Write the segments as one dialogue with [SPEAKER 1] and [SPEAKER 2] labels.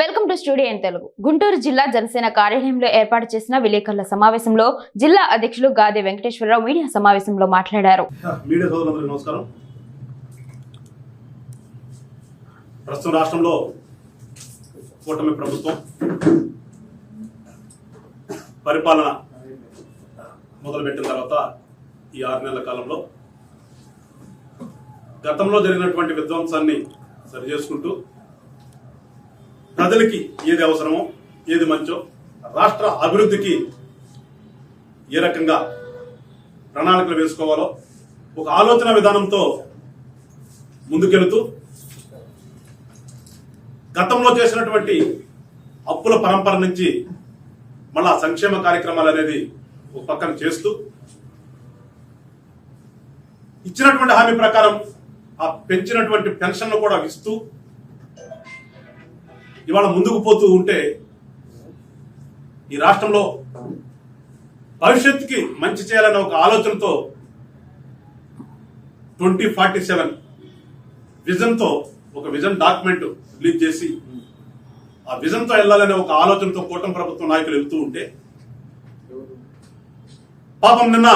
[SPEAKER 1] Welcome to studio in Telugu. Guntur జిల్లా జనసేన కార్యాలయంలో ఏర్పాటు చేసిన విలేకరుల సమావేశంలో జిల్లా అధ్యక్షులు గాదే వెంకటేశ్వరరావు మీడియా సమావేశంలో మాట్లాడారు.
[SPEAKER 2] నమస్కారం. ప్రస్తుతం రాష్ట్రంలో కూటమి ప్రభుత్వం పరిపాలన మొదలుపెట్టిన తర్వాత ఈ ఆరు నెలల కాలంలో గతంలో జరిగినటువంటి విధ్వంసాన్ని సరిచేసుకుంటూ ప్రజలకి ఏది అవసరమో ఏది మంచో రాష్ట్ర అభివృద్ధికి ఏ రకంగా ప్రణాళికలు వేసుకోవాలో ఒక ఆలోచన విధానంతో ముందుకెళుతూ గతంలో చేసినటువంటి అప్పుల పరంపర నుంచి మళ్ళా సంక్షేమ కార్యక్రమాలు అనేది ఒక పక్కన చేస్తూ ఇచ్చినటువంటి హామీ ప్రకారం ఆ పెంచినటువంటి పెన్షన్లు కూడా ఇస్తూ ఇవాళ ముందుకు పోతూ ఉంటే ఈ రాష్ట్రంలో భవిష్యత్తుకి మంచి చేయాలనే ఒక ఆలోచనతో ట్వంటీ ఫార్టీ సెవెన్ విజన్తో ఒక విజన్ డాక్యుమెంట్ రిలీజ్ చేసి ఆ విజన్తో వెళ్ళాలనే ఒక ఆలోచనతో కూటమి ప్రభుత్వం నాయకులు వెళ్తూ ఉంటే పాపం నిన్న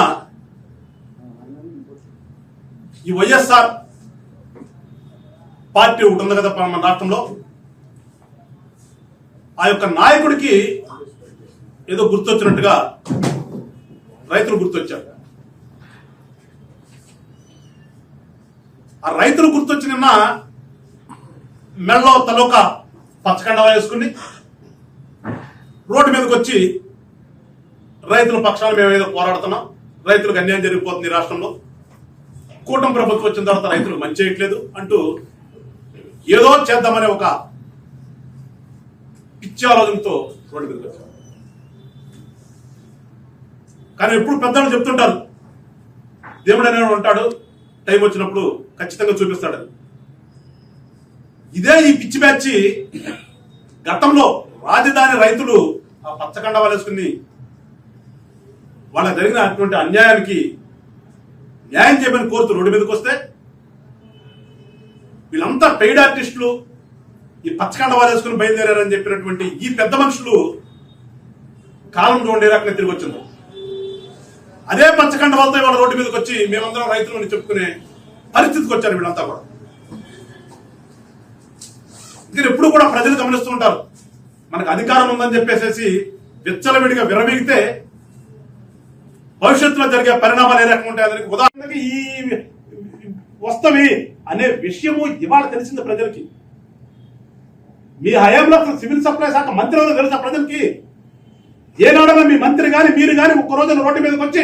[SPEAKER 2] ఈ వైఎస్ఆర్ పార్టీ ఉంటుంది కదా మన రాష్ట్రంలో? ఆ యొక్క నాయకుడికి ఏదో గుర్తొచ్చినట్టుగా రైతులు గుర్తొచ్చారు. ఆ రైతులు గుర్తొచ్చి నిన్న మెల్లో తలొక పచ్చకండ వేసుకుని రోడ్డు మీదకి వచ్చి రైతుల పక్షాన మేము ఏదో పోరాడుతున్నాం. రైతులకు అన్యాయం జరిగిపోతుంది రాష్ట్రంలో. కూటమి ప్రభుత్వం వచ్చిన తర్వాత రైతులు మంచి చేయట్లేదు అంటూ ఏదో చేద్దామనే ఒక పిచ్చి ఆలోచనతో రోడ్డు మీదకి వచ్చారు కానీ ఎప్పుడు పెద్దలు చెప్తుంటారు దేవుడు అనేవాడు ఉంటాడు టైం వచ్చినప్పుడు ఖచ్చితంగా చూపిస్తాడు. ఇదే ఈ పిచ్చి బ్యాచ్ గతంలో రాజధాని రైతులు ఆ పచ్చకండ వేసుకుని వాళ్ళ జరిగినటువంటి అన్యాయానికి న్యాయం చేయమని కోరుతూ రోడ్డు మీదకి వస్తే వీళ్ళంతా పెయిడ్ ఆర్టిస్టులు ఈ పచ్చకండ వారేసుకుని బయలుదేరారని చెప్పినటువంటి ఈ పెద్ద మనుషులు కాలం చూడండి రకంగా తిరిగి వచ్చింది అదే పచ్చకండ వాళ్ళతో ఇవాళ రోడ్డు మీదకి వచ్చి మేమందరం రైతులు అని చెప్పుకునే పరిస్థితికి వచ్చారు వీళ్ళంతా కూడా. ఇక్కడ ఎప్పుడు కూడా ప్రజలు గమనిస్తూ ఉంటారు. మనకు అధికారం ఉందని చెప్పేసేసి విచ్చలవిడిగా విరవీగితే భవిష్యత్తులో జరిగే పరిణామాలు ఏ రకంగా ఉంటాయని ఉదాహరణకి ఈ వస్తవి అనే విషయము ఇవాళ తెలిసింది ప్రజలకి. మీ హయాంలో సివిల్ సప్లై శాఖ మంత్రి ఎవరో తెలుసా ప్రజలకి? ఏనాడన్నా మీ మంత్రి కానీ మీరు కానీ ఒక్క రోజున రోడ్డు మీదకి వచ్చి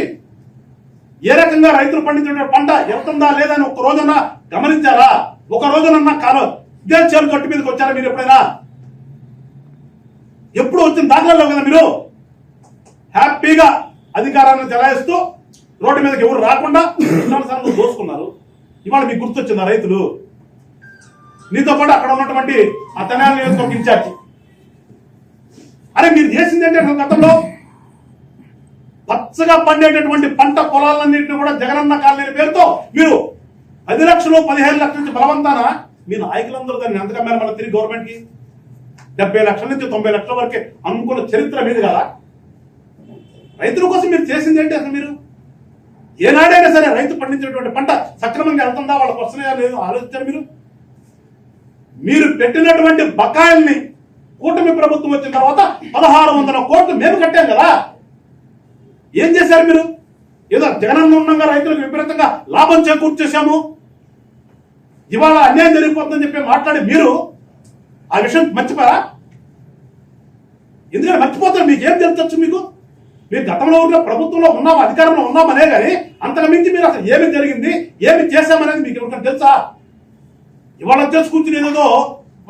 [SPEAKER 2] ఏ రకంగా రైతులు పండించిన పంట వెళ్తుందా లేదని అని ఒక్క రోజున గమనించారా? ఒక రోజునన్నా కాలం ఇదే గట్టు మీదకి వచ్చారా మీరు ఎప్పుడైనా? ఎప్పుడు వచ్చిన దాఖలలో కదా మీరు? హ్యాపీగా అధికారాన్ని చెలాయిస్తూ రోడ్డు మీదకి ఎవరు రాకుండా దోసుకున్నారు. ఇవాళ మీకు గుర్తొచ్చిందా రైతులు? నీతో పాటు అక్కడ ఉన్నటువంటి ఆ తెనాలి నియోజకవర్గ ఇన్ఛార్జి. అరే మీరు చేసింది ఏంటి గతంలో పచ్చగా పండేటటువంటి పంట పొలాలన్నింటినీ కూడా జగనన్న కాలనీ పేరుతో మీరు పది లక్షలు పదిహేను లక్షల నుంచి బలవంతాన? మీ నాయకులందరూ దాన్ని ఎంతగా మేర మళ్ళీ తిరిగి గవర్నమెంట్కి డెబ్బై లక్షల నుంచి తొంభై లక్షల వరకే అమ్ముకున్న చరిత్ర మీది కదా. రైతుల కోసం మీరు చేసింది ఏంటి అసలు మీరు? ఏనాడైనా సరే రైతు పండించినటువంటి పంట సక్రమంగా వెళ్తుందా వాళ్ళకి వస్తున్నాయా లేదు. ఆలోచించారు మీరు? మీరు పెట్టినటువంటి బకాయిల్ని కూటమి ప్రభుత్వం వచ్చిన తర్వాత పదహారు వందల కోట్లు మేము కట్టాం కదా. ఏం చేశారు మీరు? ఏదో జగనన్న ఉండగా రైతులకు విపరీతంగా లాభం చేకూర్చేశాము ఇవాళ అన్యాయం జరిగిపోతుందని చెప్పి మాట్లాడి మీరు ఆ విషయం మర్చిపోరా ఎందుకంటే మర్చిపోతారు మీకు ఏం తెలుసు మీకు? మీరు గతంలో ఉన్న ప్రభుత్వంలో ఉన్నాం అధికారంలో ఉన్నామనే కానీ అంతకు మించి మీరు అసలు ఏమి జరిగింది ఏమి చేశామనేది మీకు ఎవరికైనా తెలుసా? ఇవాళ వచ్చేసి కూర్చుని ఏదో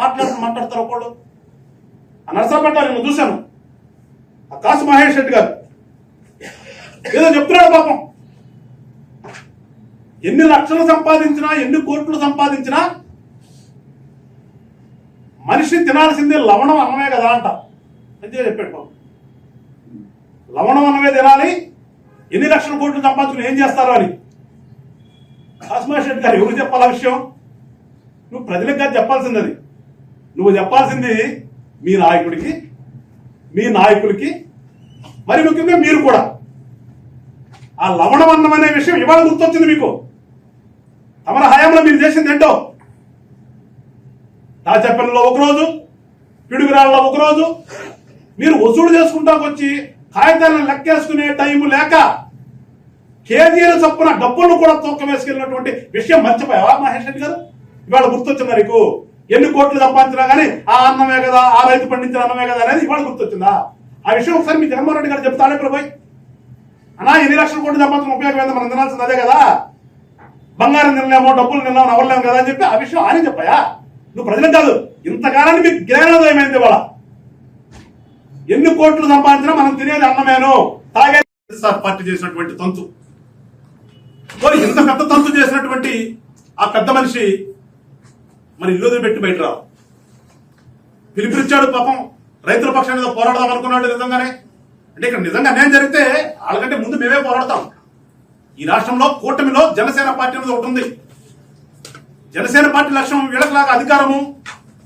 [SPEAKER 2] మాట్లాడుతూ మాట్లాడతారు ఒకళ్ళు. ఆ నరసరాపేట నేను చూశాను. ఆ కాసు మహేష్ రెడ్డి గారు. ఏదో చెప్తున్నాడు పాపం. ఎన్ని లక్షలు సంపాదించినా ఎన్ని కోట్లు సంపాదించినా మనిషి తినాల్సిందే లవణం అన్నమే కదా అంట. అంతే చెప్పాడు పాపం. లవణం అన్నమే తినాలి ఎన్ని లక్షల కోట్లు సంపాదించుకుని ఏం చేస్తారు అని. కాసుమహేష్ రెడ్డి గారు ఎవరు చెప్పాలా విషయం? నువ్వు ప్రజలకు కాదు చెప్పాల్సింది అది నువ్వు చెప్పాల్సింది మీ నాయకుడికి మీ నాయకులకి మరి ముఖ్యంగా మీరు కూడా. ఆ లవణం అన్నం అనే విషయం ఇవాళ గుర్తొచ్చింది మీకు. తమర హయాంలో మీరు చేసింది ఏంటో? దాచపల్లిలో ఒకరోజు పిడుగురాళ్ళలో ఒకరోజు మీరు వసూలు చేసుకుంటాకు వచ్చి కాగితాలను లెక్కేసుకునే టైం లేక కేజీల చొప్పున డబ్బులు కూడా తూకం వేసుకెళ్ళినటువంటి విషయం మర్చిపోయావా మహేష్ రెడ్డి గారు? ఇవాళ గుర్తొచ్చిందా నీకు. ఎన్ని కోట్లు సంపాదించినా కానీ ఆ అన్నమే కదా ఆ రైతు పండించిన అన్నమే కదా అనేది ఇవాళ గుర్తొచ్చిందా? ఆ విషయం ఒకసారి మీ జగన్మోహన్ రెడ్డి గారు చెప్తాడే ఇక్కడ పోయి. అన్నా ఎన్ని లక్షల కోట్లు సంపాదించిన ఉపయోగం ఏందో మనం తినాల్సింది అదే కదా. బంగారం తినలేమో డబ్బులు తినలేమో అవ్వలేము కదా అని చెప్పి ఆ విషయం ఆయన చెప్పాయా? నువ్వు ప్రజలకు కాదు ఇంతకాలానికి మీకు జ్ఞానోదయమైంది ఇవాళ. ఎన్ని కోట్లు సంపాదించినా మనం తినేది అన్నమేను. తాగే సార్ పార్టీ చేసినటువంటి తంతు. ఇంత పెద్ద తంతు చేసినటువంటి ఆ పెద్ద మనిషి మరి ఇల్లు వదిలిపెట్టి బయట రావు. పిలిపిచ్చాడు పాపం. రైతుల పక్షాన్ని ఏదో పోరాడదాం అనుకున్నాడు నిజంగానే. అంటే ఇక్కడ నిజంగా అన్యాయం జరిగితే వాళ్ళకంటే ముందు మేమే పోరాడతాం. ఈ రాష్ట్రంలో కూటమిలో జనసేన పార్టీ అనేది ఒకటి ఉంది. జనసేన పార్టీ లక్ష్యం వీళ్ళకిలాగా అధికారము.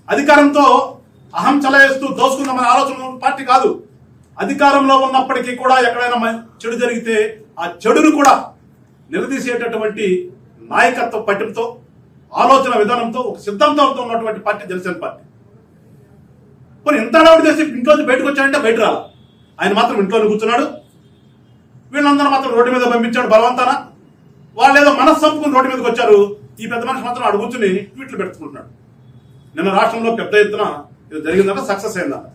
[SPEAKER 2] అధికారంతో అహం చలవేస్తూ దోసుకుందామనే ఆలోచన పార్టీ కాదు. అధికారంలో ఉన్నప్పటికీ కూడా ఎక్కడైనా చెడు జరిగితే ఆ చెడును కూడా నిలదీసేటటువంటి నాయకత్వ పట్టింతో ఆలోచన విధానంతో ఒక సిద్ధాంతంతో ఉన్నటువంటి పార్టీ జనసేన పార్టీ. మరి ఇంత అలవాటు చేసి ఇంట్లో బయటకు వచ్చాడంటే బయట రాల? ఆయన మాత్రం ఇంట్లోనే కూర్చున్నాడు. వీళ్ళందరూ మాత్రం రోడ్డు మీద పంపించాడు బలవంతాన. వాళ్ళు ఏదో మనసు చంపుకుని రోడ్డు మీదకి వచ్చారు. ఈ పెద్ద మనిషి మాత్రం ఆడు కూర్చుని ట్వీట్లు పెట్టుకుంటున్నాడు. నిన్న రాష్ట్రంలో పెద్ద ఎత్తున ఇది జరిగిందంటే సక్సెస్ అయిందంట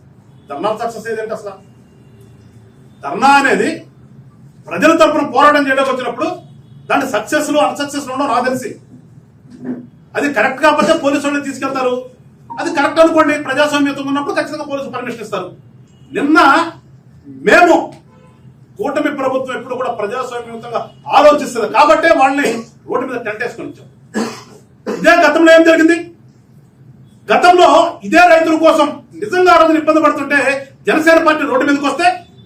[SPEAKER 2] ధర్నా సక్సెస్ అయ్యేదంటే అసలు. ధర్నా అనేది ప్రజల తరపున పోరాటం చేయడానికి వచ్చినప్పుడు దాన్ని సక్సెస్లో లో నాకు తెలిసి. అది కరెక్ట్ కాకపోతే పోలీసు వాళ్ళు తీసుకెళ్తారు. అది కరెక్ట్ అనుకోండి ప్రజాస్వామ్యత ఉన్నప్పుడు ఖచ్చితంగా పోలీసు పర్మిషన్ ఇస్తారు. నిన్న మేము కూటమి ప్రభుత్వం ఎప్పుడు కూడా ప్రజాస్వామ్యయుతంగా ఆలోచిస్తుంది. కాబట్టే వాళ్ళని రోడ్డు మీద టెంటేసుకొని వచ్చాం. ఇదే గతంలో ఏం జరిగింది? గతంలో ఇదే రైతుల కోసం నిజంగా ఆ రోజున ఇబ్బంది పడుతుంటే జనసేన పార్టీ రోడ్డు మీదకి వస్తే